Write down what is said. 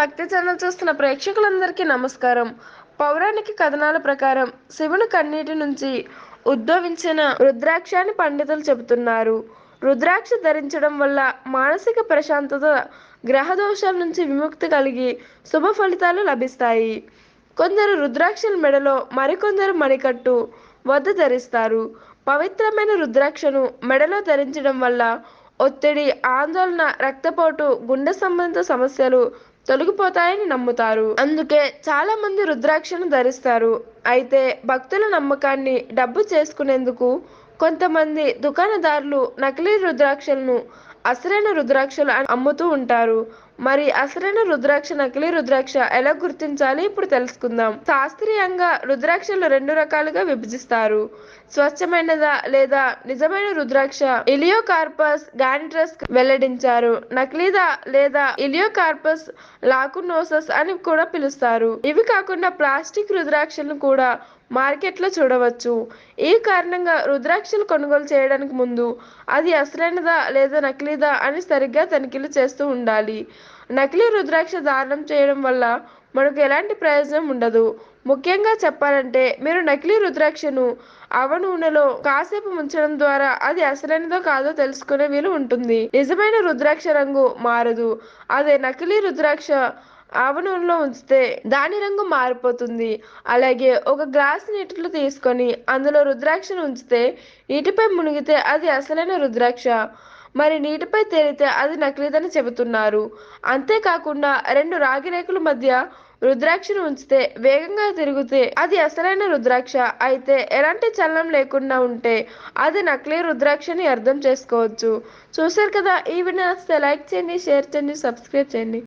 భక్తి ఛానల్ చూస్తున్న ప్రేక్షకులందరికీ నమస్కారం. పౌరాణిక కథనాల ప్రకారం శివుని కన్నీటి నుంచి ఉద్భవించిన రుద్రాక్ష అని పండితులు చెబుతున్నారు. రుద్రాక్ష ధరించడం వల్ల మానసిక ప్రశాంతత గ్రహ దోషాల నుంచి విముక్తి కలిగి శుభ ఫలితాలు లభిస్తాయి. కొందరు రుద్రాక్షల మెడలో మరికొందరు మణికట్టు వద్ద ధరిస్తారు. పవిత్రమైన రుద్రాక్షను మెడలో ధరించడం వల్ల ఒత్తిడి ఆందోళన రక్తపోటు గుండె సంబంధిత సమస్యలు తొలగిపోతాయని నమ్ముతారు. అందుకే చాలా మంది రుద్రాక్షను ధరిస్తారు. అయితే భక్తుల నమ్మకాన్ని డబ్బు చేసుకునేందుకు కొంతమంది దుకాణదారులు నకిలీ రుద్రాక్షలను అసలైన రుద్రాక్షలు అమ్ముతూ ఉంటారు. మరి అసలైన రుద్రాక్ష నకిలీ రుద్రాక్ష ఎలా గుర్తించాలి ఇప్పుడు తెలుసుకుందాం. శాస్త్రీయంగా రుద్రాక్షలు రెండు రకాలుగా విభజిస్తారు. స్వచ్ఛమైనదా లేదా నిజమైన రుద్రాక్ష? ఇలియోకార్పస్ గానిట్రస్ వెల్లడించారు. నకిలీదా లేదా ఇలియోకార్పస్ లాకునోసస్ అని కూడా పిలుస్తారు. ఇవి కాకుండా ప్లాస్టిక్ రుద్రాక్షలను కూడా మార్కెట్లో చూడవచ్చు. ఈ కారణంగా రుద్రాక్షలు కొనుగోలు చేయడానికి ముందు అది అసలైనదా లేదా నకిలీదా అని సరిగ్గా తనిఖీలు చేస్తూ ఉండాలి. నకిలీ రుద్రాక్ష దానం చేయడం వల్ల మనకు ఎలాంటి ప్రయోజనం ఉండదు. ముఖ్యంగా చెప్పాలంటే మీరు నకిలీ రుద్రాక్షను అవ నూనెలో కాసేపు ముంచడం ద్వారా అది అసలైనదో కాదో తెలుసుకునే వీలు ఉంటుంది. నిజమైన రుద్రాక్ష రంగు మారదు. అదే నకిలీ రుద్రాక్ష ఆవ నూనెలో ఉంచితే దాని రంగు మారిపోతుంది. అలాగే ఒక గ్లాస్ నీటిలో తీసుకొని అందులో రుద్రాక్షను ఉంచితే నీటిపై మునిగితే అది అసలైన రుద్రాక్ష. మరి నీటిపై తేలితే అది నకిలీదని చెబుతున్నారు. అంతేకాకుండా రెండు రాగి రేకుల మధ్య రుద్రాక్షను ఉంచితే వేగంగా తిరిగితే అది అసలైన రుద్రాక్ష. అయితే ఎలాంటి చలనం లేకుండా ఉంటే అది నకిలీ రుద్రాక్ష అని అర్థం చేసుకోవచ్చు. చూసారు కదా? ఈ వీడియో నచ్చితే లైక్ చేయండి షేర్ చేయండి సబ్స్క్రైబ్ చేయండి.